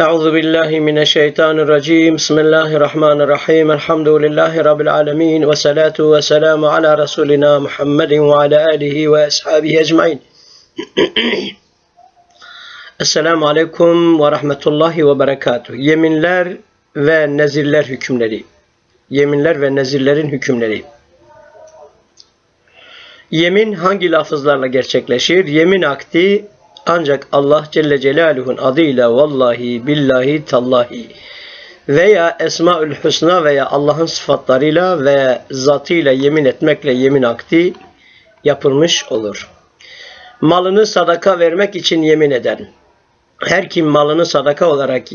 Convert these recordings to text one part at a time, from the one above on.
أعوذ بالله من الشيطان الرجيم بسم الله الرحمن الرحيم الحمد لله رب العالمين والصلاة والسلام على رسولنا محمد وعلى آله وأصحابه أجمعين Esselamu Aleyküm ve Rahmetullahi ve Berekatuhu. Yeminler ve nezirler hükümleri. Yeminler ve nezirlerin hükümleri. Yemin hangi lafızlarla gerçekleşir? Yemin akdi ancak Allah Celle Celaluhu'nun adıyla vallahi, billahi, tallahi veya Esmaül Hüsna veya Allah'ın sıfatlarıyla ve zatıyla yemin etmekle yemin akdi yapılmış olur. Malını sadaka vermek için yemin eden. Her kim malını sadaka olarak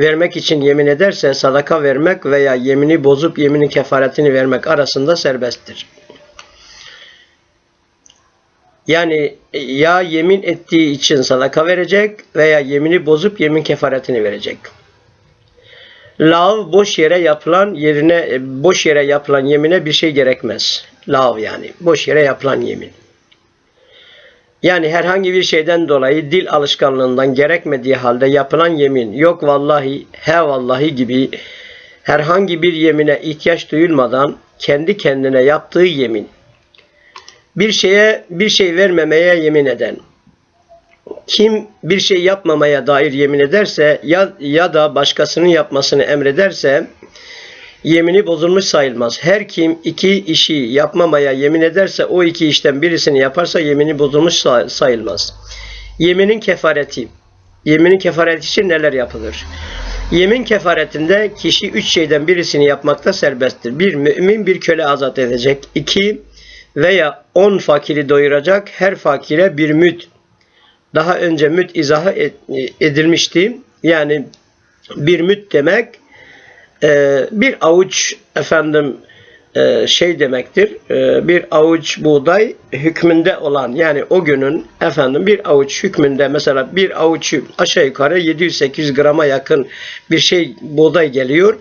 vermek için yemin ederse sadaka vermek veya yemini bozup yeminin kefaretini vermek arasında serbesttir. Yani ya yemin ettiği için sadaka verecek veya yemini bozup yemin kefaretini verecek. Lav boş yere yapılan yerine boş yere yapılan yemine bir şey gerekmez. Lav yani boş yere yapılan yemin. Yani herhangi bir şeyden dolayı dil alışkanlığından gerekmediği halde yapılan yemin yok vallahi he vallahi gibi herhangi bir yemine ihtiyaç duyulmadan kendi kendine yaptığı yemin bir şeye bir şey vermemeye yemin eden kim bir şey yapmamaya dair yemin ederse ya, ya da başkasının yapmasını emrederse yemini bozulmuş sayılmaz. Her kim iki işi yapmamaya yemin ederse o iki işten birisini yaparsa yemini bozulmuş sayılmaz. Yeminin kefareti. Yeminin kefareti için neler yapılır? Yemin kefaretinde kişi üç şeyden birisini yapmakta serbesttir. Bir, mümin bir köle azat edecek. İki, veya on fakiri doyuracak her fakire bir müt. Daha önce müt izahı edilmişti. Yani bir müt demek e, bir avuç efendim e, şey demektir. E, bir avuç buğday hükmünde olan yani o günün efendim bir avuç hükmünde mesela bir avuç aşağı yukarı 700-800 grama yakın bir şey buğday geliyor.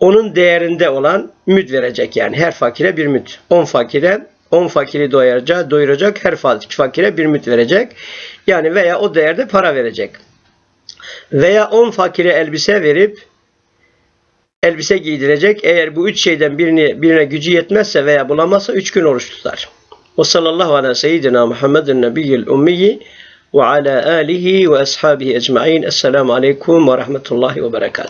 Onun değerinde olan müt verecek yani her fakire bir müt. 10 fakire 10 fakiri doyuracak, doyuracak her fakire bir müt verecek. Yani veya o değerde para verecek. Veya 10 fakire elbise verip elbise giydirecek. Eğer bu üç şeyden birini, birine gücü yetmezse veya bulamazsa üç gün oruç tutar. O sallallahu ala seyyidina Muhammedin nebiyyil ummiyi ve ala alihi ve ashabihi ecma'in. Esselamu aleyküm ve rahmetullahi ve berekatuhu.